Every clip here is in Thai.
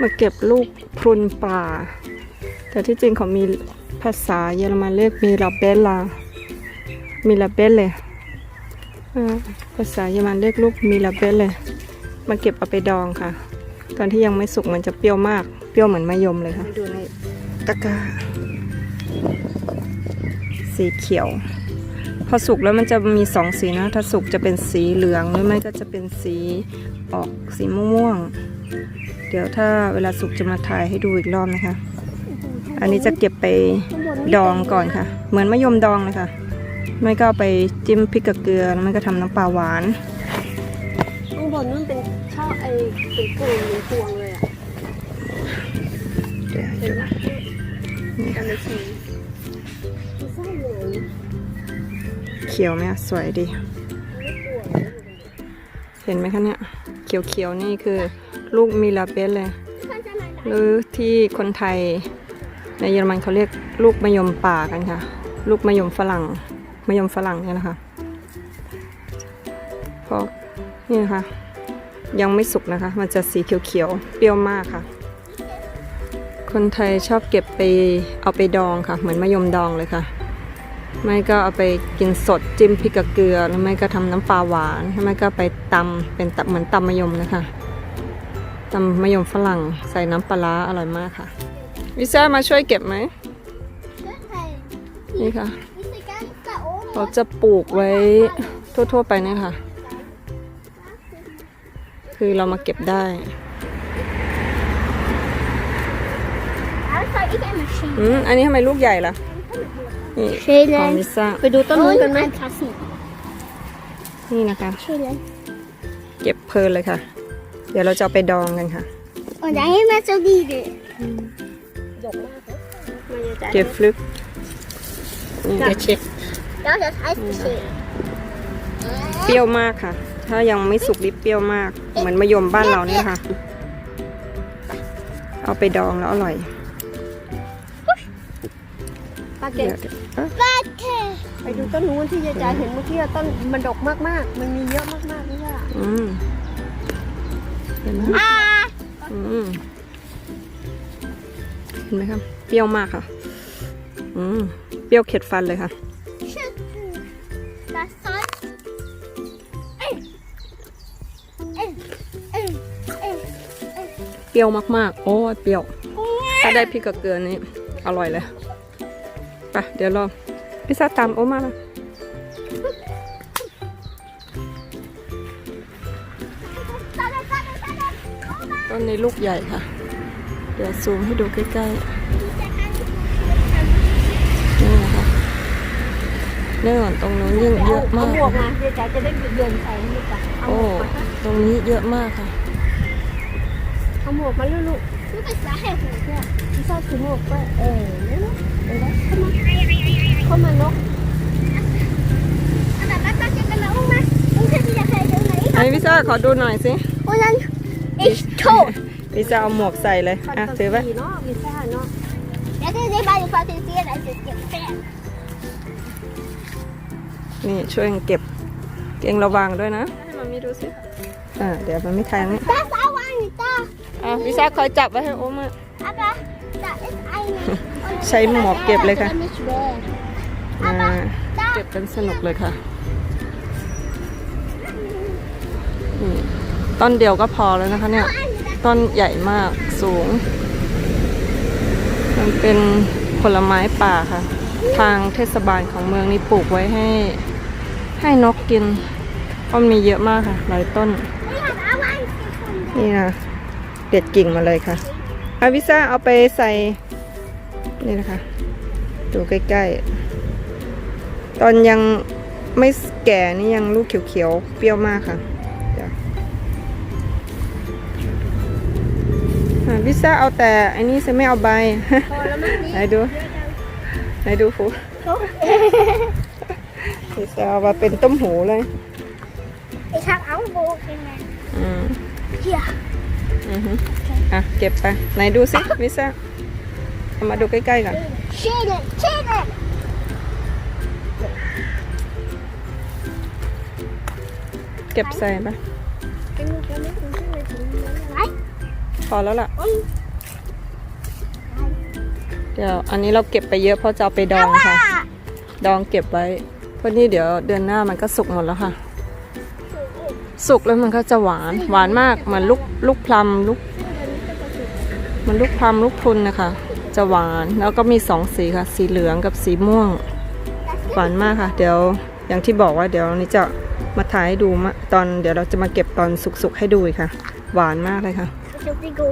มาเก็บลูกพรุนป่าแต่ที่จริงเขามีภาษาเยอรมันเรียกมิราเบลลามิราเบลเลยอ่าภาษาเยอรมันเรียกลูกมิราเบลเลย มาเก็บเอาไปดองค่ะ ตอนที่ยังไม่สุกมันจะเปรี้ยวมาก เปรี้ยวเหมือนมะยมเลยค่ะดูในตะกร้าสีเขียว พอสุกแล้วมันจะมีสองสีนะ ถ้าสุกจะเป็นสีเหลืองหรือไม่ก็จะเป็นสีออกสีม่วงๆ เดี๋ยวถ้าเวลาสุกจะมาถ่ายให้ดูอีกรอบนะคะ อันนี้จะเก็บไปดองก่อนค่ะ เหมือนมะยมดองเลยค่ะไม่ก็เอาไปจิ้มพริกกับเกลือแล้วมันก็ทำน้ำปลาหวานข้างบนนั่นเป็นช่อไอ้เป็นกลุ่มเป็นพวงเลยอะเดี๋ยวให้เห็นดูไหมกันในชีไม่ใช่เลยเขียวไหมอะสวยดีไม่ปวดเลยเห็นไหมคะเนี่ย เขียวๆนี่คือ ลูกมิลาเบสเลย หรือที่คนไทยในเยอรมันเขาเรียกลูกมะยมป่ากันค่ะ ลูกมะยมฝรั่งมะยมฝรั่งเนี่ยนะคะเพราะนี่นะคะ ยังไม่สุกนะคะ มันจะสีเขียวๆ เปรี้ยวมากค่ะ คนไทยชอบเก็บไปเอาไปดองค่ะ เหมือนมะยมดองเลยค่ะ ไม่ก็เอาไปกินสดจิ้มพริกกับเกลือ หรือไม่ก็ทำน้ำปลาหวานหรือไม่ก็ไปตำเป็นตำเหมือนตำมะยมนะคะ ตำมะยมฝรั่งใส่น้ำปลาร้าอร่อยมากค่ะ วิซ่ามาช่วยเก็บไหมนี่ค่ะเขาจะปลูกไว้ทั่ว ๆ ไปเนี่ยค่ะ คือเรามาเก็บได้อืมอันนี้ทำไมลูกใหญ่ล่ะนี่ใช่เลของยลิซ่าไปดูต้นนู้นกันไหมนี่นะคะใช่เลยเก็บเพลินเลยค่ะ เดี๋ยวเราจะเอาไปดองกันค่ะ Und dahin så videre. ดกมากเลยมันจะเก็บฟลึกนี่เดี๋ยวเช็ค Ja, das heißt geschehen. เปรี้ยวมากค่ะ ถ้ายังไม่สุกริบเปรี้ยวมาก เหมือนมะยมบ้านเราเนี่ยค่ะ เอาไปดองแล้วอร่อยปลาเก็เดี๋บยวเดี๋ยวเอ้ย Warte. ไปดูต้นนู้นที่ยายจ๋าเห็นเมื่อกี้อะต้นมันดกมากๆ มันมีเยอะมากๆนี่ว่าอืม เห็นไหม Ah. อืมเห็นไหมครับ เปรี้ยวมากค่ะ อืม เปรี้ยวเข็ดฟันเลยค่ะ Das soll. Ey. Ey. Ey. Ey. เปรี้ยวมากๆ โอ้ยเปรี้ยว ถ้าได้พริกกับเกลือนี่อร่อยเลย ไป เดี๋ยวรอพิซซ่าตามโอมา ต้นนี้ลูกใหญ่ค่ะ เดี๋ยวซูมให้ดูใกล้ๆนี่นะคะเนื่องตรงนู้นยิ่งเยอะเอามากหมวกมายายจ๋าจะได้เดินใส่ให้ลูกจ้ะเอาหโอ้มวกมาตรงนี้เยอะมากค่ะเอาหมวกมาลูก Du bist daher hoch. ๆเนี่ยพี่ชอบถือหมวกก็เออเนี่ยนะเออนะเข้ามาเข้ามานก Aber was macht ihr denn da oben? Und könnt ihr das halt immer ไอ้พิซซ่าขอดูหน่อยสิ Und dann ist tot. พิซซ่าเอาหมวกใส่เลยฟันอะตะถือไว้กีเนาะวีซ่าเนาะ Das ist nicht mal passiert, als es gefällt. นี่ช่วยกันเก็บ เก่งระวังด้วยนะ ให้มันมีดูสิ อ่าเดี๋ยวมันไม่แทงนี่ Das ist auch eine da. อะพิซซ่าคอยจับไว้ให้โอมา Aber da ist eine. Und ใช้หมวกเก็บเลยค่ะ das ist nicht schwer. อ่า Da. เก็บกันสนุกเลยค่ะนี่ ต้นเดียวก็พอแล้วนะคะเนี่ย ต้นใหญ่มากสูง มันเป็นผลไม้ป่าค่ะ ทางเทศบาลของเมืองนี้ปลูกไว้ให้ ให้นกกินเพราะมีเยอะมากค่ะ หลายต้น นี่นะเด็ดกิ่งมาเลยค่ะอาวิซ่าเอาไปใส่ นี่นะคะ ดูใกล้ๆ ตอนยังไม่แก่นี่ยังลูกเขียวๆ เปรี้ยวมากค่ะ อะวิซ่าเอาแต่อันนี้ฉันไม่เอาใบพอแล้วมั้งนี่ไหนดูไหนดูฟูวิซ่าเอามาเป็นต้มหูเลย Ich habe auch Bogen. อืม Hier. อือฮึอะเก็บไปไหนดูสิวิซ่าเอามาดูใกล้ๆก่อน Schädel, Schädel. เก็บใส่ไปเป็นลูกแล้วไม่ถึงที่เลยถึงนั้น Nein. พอแล้วล่ะ เดี๋ยวอันนี้เราเก็บไปเยอะเพราะจะเอาไปดองค่ะ ดองเก็บไว้ เพราะนี่เดี๋ยวเดือนหน้ามันก็สุกหมดแล้วค่ะ สุกแล้วมันก็จะหวานหวานมากเหมือนลูกลูกพลัมลูกมันลูกพลัมลูกพุนนะคะ จะหวานแล้วก็มีสองสีค่ะ สีเหลืองกับสีม่วง หวานมากค่ะ เดี๋ยวอย่างที่บอกว่าเดี๋ยวนี้จะมาถ่ายให้ดูตอนเดี๋ยวเราจะมาเก็บตอนสุกๆให้ดูอีกค่ะ หวานมากเลยค่ะ จะไปกู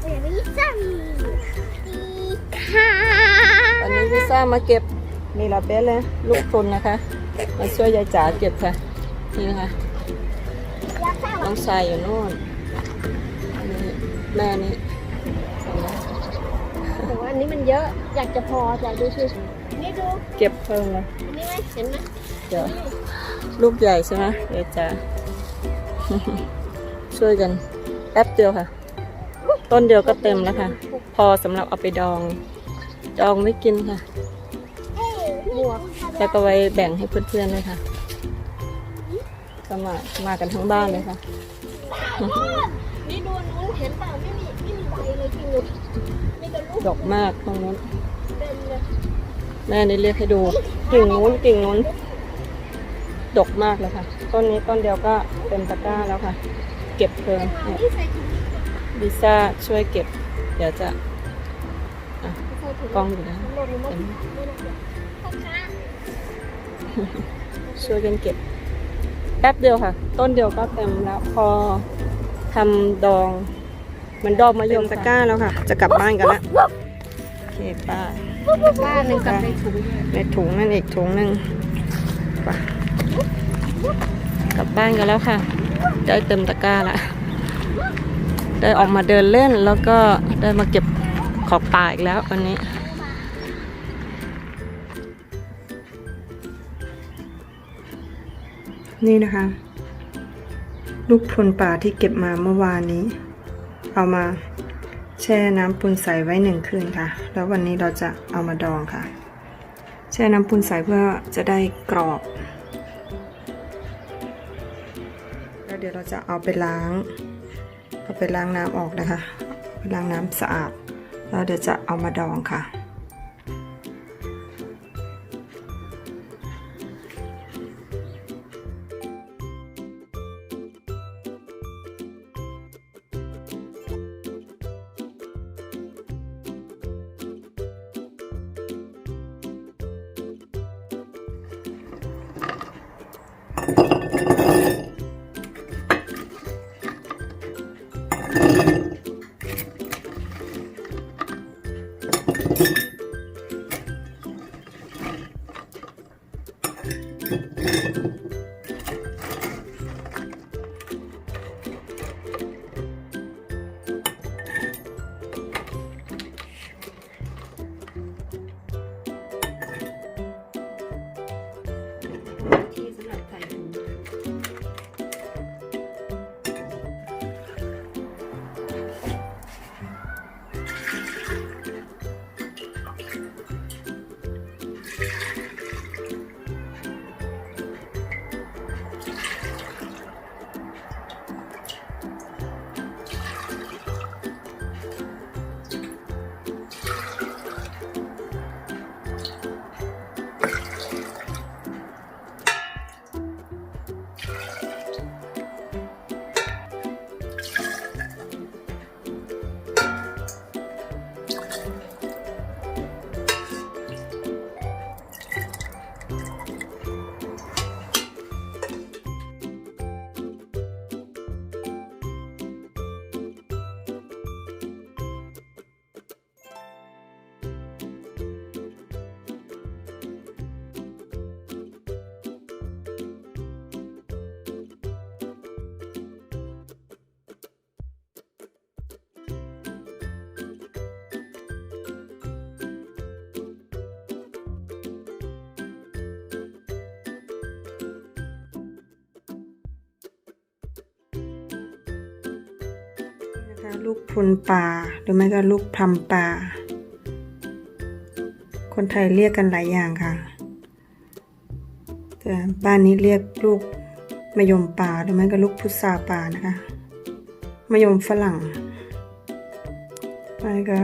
เดี๋ยวไปสั่งดีค่ะตอนนี้พิซซ่ามาเก็บนี่ละเบสเลยลูกพรุนนะคะ มาช่วยยายจ๋าเก็บค่ะ นี่นะคะอยากสั่งน้องชายอยู่นู่นอันนี้แม่นี่แต่ว่าอันนี้มันเยอะ อยากจะพอแต่ดูสินี่ดูเก็บเพิ่มเลยอันนี้ไหมเห็นไหมเดี๋ยว ลูกใหญ่ใช่ไหมยายจ๋า ช่วยกันแป๊บเดียวค่ะ ต้นเดียวก็เต็มแล้วค่ะ พอสำหรับเอาไปดอง ดองไม่กินค่ะ แล้วก็ไว้แบ่งให้เพื่อนๆเลยค่ะก็มามากันทั้งบ้านเลยค่ะ นี่ดูนู้นเห็นป่าไม่มีไม่มีใบเลยจริงเลยมีแต่ลูกดอกมากตรงนู้นเต็มเลยแม่นี่เรียกให้ดูกิ่งนู้นกิ่งนู้น ดกมากเลยค่ะ ต้นนี้ต้นเดียวก็เต็มตะกร้าแล้วค่ะ เก็บเพลินเนี่ยนี่ใส่ถุงลิซ่าช่วยเก็บ เดี๋ยวจะใส่ถุงกล้องอยู่นะหล่นลงมาเต็มไม่น่าเกลียดช่วยกันเก็บ แป๊บเดียวค่ะ ต้นเดียวก็เต็มแล้วพอทำดองเหมันดอกมะยมตะกร้าแล้วค่ะ จะกลับบ้านกันแล้วโอเคป้าบ้านหนึ่งกับในถุงด้วยในถุงนั่นอีกถุงหนึ่งไปกลับบ้านกันแล้วค่ะ ได้เต็มตะกร้าละได้ออกมาเดินเล่นแล้วก็ได้มาเก็บขอบป่าอีกแล้ววันนี้นี่นะคะ ลูกพรุนป่าที่เก็บมาเมื่อวานนี้ เอามาแช่น้ำปุนใสไว้หนึ่งคืนค่ะ แล้ววันนี้เราจะเอามาดองค่ะ แช่น้ำปุนใสเพื่อจะได้กรอบ จะเอาไปล้าง เอาไปล้างน้ำออกนะคะไปล้างน้ำสะอาด แล้วเดี๋ยวจะเอามาดองค่ะ นะคะลูกพรุนป่าหรือไม่ก็ลูกพรำป่าคนไทยเรียกกันหลายอย่างค่ะ แต่บ้านนี้เรียกลูกมะยมป่าหรือไม่ก็ลูกพุทราป่านะคะมะยมฝรั่งไปก็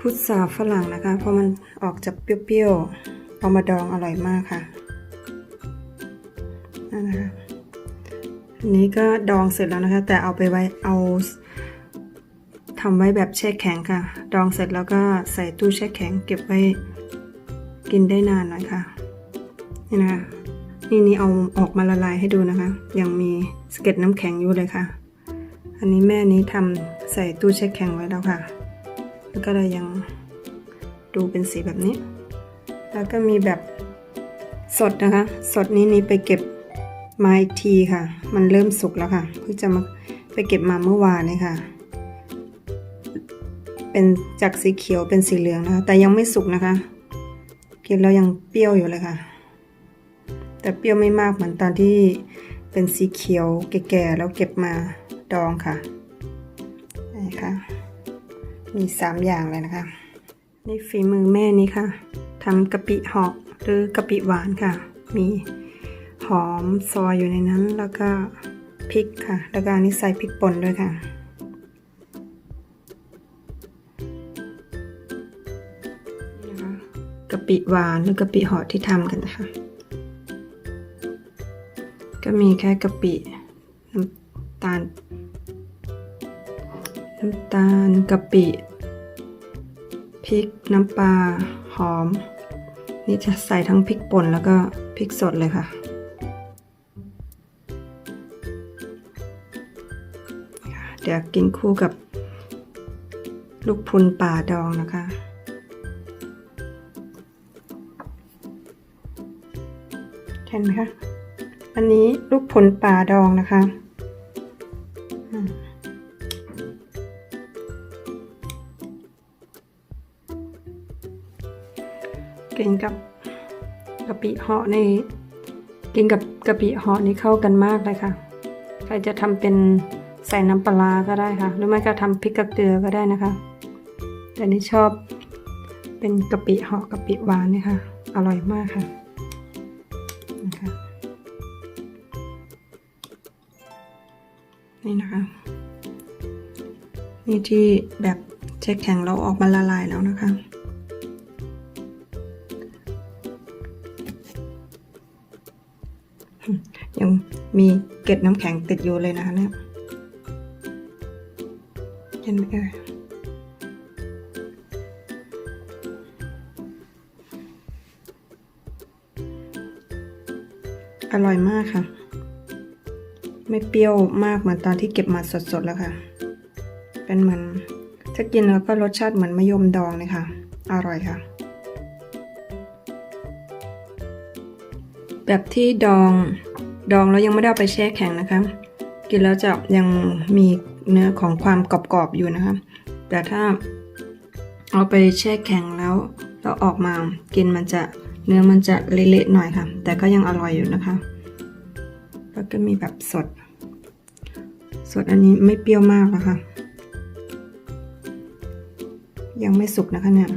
พุทราฝรั่งนะคะ เพราะมันออกจากเปรี้ยวๆเอามาดองอร่อยมากค่ะนั่นนะคะ อันนี้ก็ดองเสร็จแล้วนะคะ แต่เอาไปไว้เอาทำไว้แบบแช่แข็งค่ะ ดองเสร็จแล้วก็ใส่ตู้แช่แข็งเก็บไว้กินได้นานหน่อยค่ะนี่นะคะนี่นี่เอาออกมาละลายให้ดูนะคะ ยังมีสเก็ดน้ำแข็งอยู่เลยค่ะ อันนี้แม่นี้ทำใส่ตู้แช่แข็งไว้แล้วค่ะ แล้วก็เลยยังดูเป็นสีแบบนี้ แล้วก็มีแบบสดนะคะ สดนี้นี่ไปเก็บ มาอีกทีค่ะ มันเริ่มสุกแล้วค่ะเพิ่งจะมาไปเก็บมาเมื่อวานนี่ค่ะ เป็นจากสีเขียวเป็นสีเหลืองนะคะ แต่ยังไม่สุกนะคะ กินแล้วยังเปรี้ยวอยู่เลยค่ะ แต่เปรี้ยวไม่มากเหมือนตอนที่เป็นสีเขียวแก่ๆแล้วเก็บมาดองค่ะนี่ค่ะ มีสามอย่างเลยนะคะ นี่ฝีมือแม่นี่ค่ะทำกะปิหอกหรือกะปิหวานค่ะ มี หอมซอยอยู่ในนั้นแล้วก็พริกค่ะ แล้วก็อันนี้ใส่พริกป่นด้วยค่ะนี่นะคะกะปิหวานหรือกะปิหอดที่ทำกันนะคะ ก็มีแค่กะปิน้ำตาลน้ำตาลกะปิพริกน้ำปลาหอม นี่จะใส่ทั้งพริกป่นแล้วก็พริกสดเลยค่ะ เดี๋ยวกินคู่กับ ลูกพรุนป่าดองนะคะ เห็นไหมคะ อันนี้ลูกผลป่าดองนะคะกินกับกะปิเหาะนี่กินกับกะปิเหาะนี่เข้ากันมากเลยค่ะ ใครจะทำเป็น ใส่น้ำปลาก็ได้ค่ะ หรือไม่ก็ทำพริกกระเกลือก็ได้นะคะ แต่นี่ชอบเป็นกะปิหาะกะปิหวานนี่ค่ะ อร่อยมากค่ะนะคะนี่นะคะนี่ที่แบบเช็คแข็งเราออกมาละลายแล้วนะคะยังมีเกล็ดน้ำแข็งติดอยู่เลยนะคะเนี่ย ห็นไหมเอ่ยอร่อยมากค่ะ ไม่เปรี้ยวมากเหมือนตอนที่เก็บมาสดๆแล้วค่ะ เป็นเหมือนถ้ากินแล้วก็รสชาติเหมือนมะยมดองเลยค่ะ อร่อยค่ะ แบบที่ดองดองแล้วยังไม่ได้เอาไปแช่แข็งนะคะ กินแล้วจะยังมี เนื้อของความกรอบๆอยู่นะคะ แต่ถ้าเอาไปแช่แข็งแล้วเราออกมากินมันจะเนื้อมันจะเละๆหน่อยค่ะ แต่ก็ยังอร่อยอยู่นะคะ แล้วก็มีแบบสด สดอันนี้ไม่เปรี้ยวมากนะคะ ยังไม่สุกนะคะเนี่ย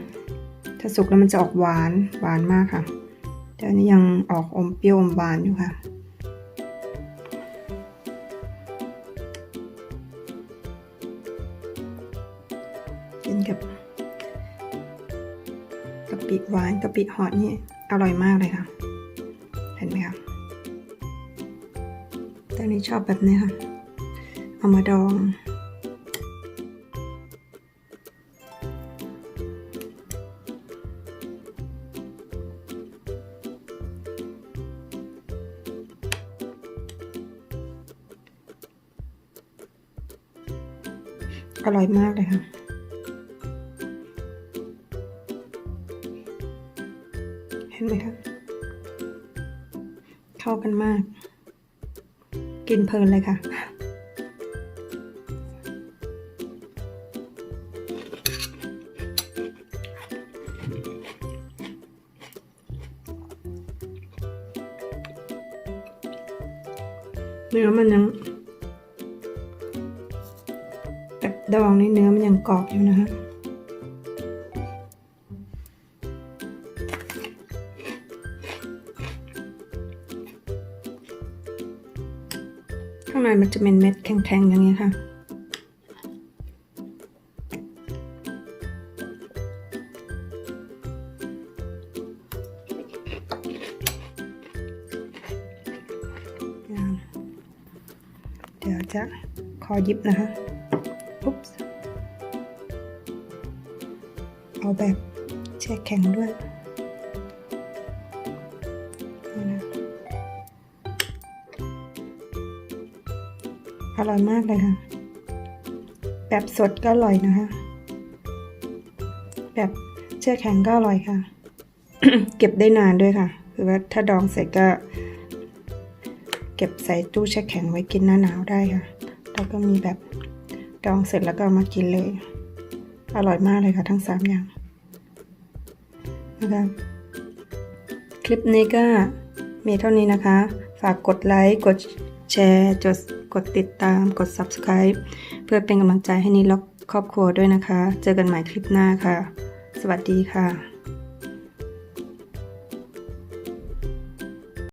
ถ้าสุกแล้วมันจะออกหวานหวานมากค่ะ แต่อันนี้ยังออกอมเปรี้ยวอมหวานอยู่ค่ะ หวานกะปิฮอตนี่อร่อยมากเลยค่ะ เห็นไหมคะแต่อันนี้ชอบแบบนี้ค่ะ เอามาดอง อร่อยมากเลยค่ะ เห็นไหมคะเข้ากันมาก กินเพลินเลยค่ะ เนื้อมันยังแบบดองนี่เนื้อมันยังกรอบอยู่นะคะ มันจะเป็นเม็ดแข็งๆอย่างนี้ค่ะ เดี๋ยวจะขอหยิบนะคะอุ๊บเอาแบบแช่แข็งด้วย ร่อยมากเลยค่ะ แบบสดก็อร่อยนะคะ แบบแช่แข็งก็อร่อยค่ะ เก็บได้นานด้วยค่ะ คือว่าถ้าดองเสร็จก็ เก็บใส่ตู้แช่แข็งไว้กินหน้าหนาวได้ค่ะ แล้วก็มีแบบดองเสร็จแล้วก็มากินเลย อร่อยมากเลยค่ะทั้งสามอย่างนะคะคลิปนี้ก็มีเท่านี้นะคะ ฝากกดไลค์กด แชร์จดกดติดตามกด subscribe เพื่อเป็นกำลังใจให้นิดและครอบครัวด้วยนะคะ เจอกันใหม่คลิปหน้าค่ะ สวัสดีค่ะ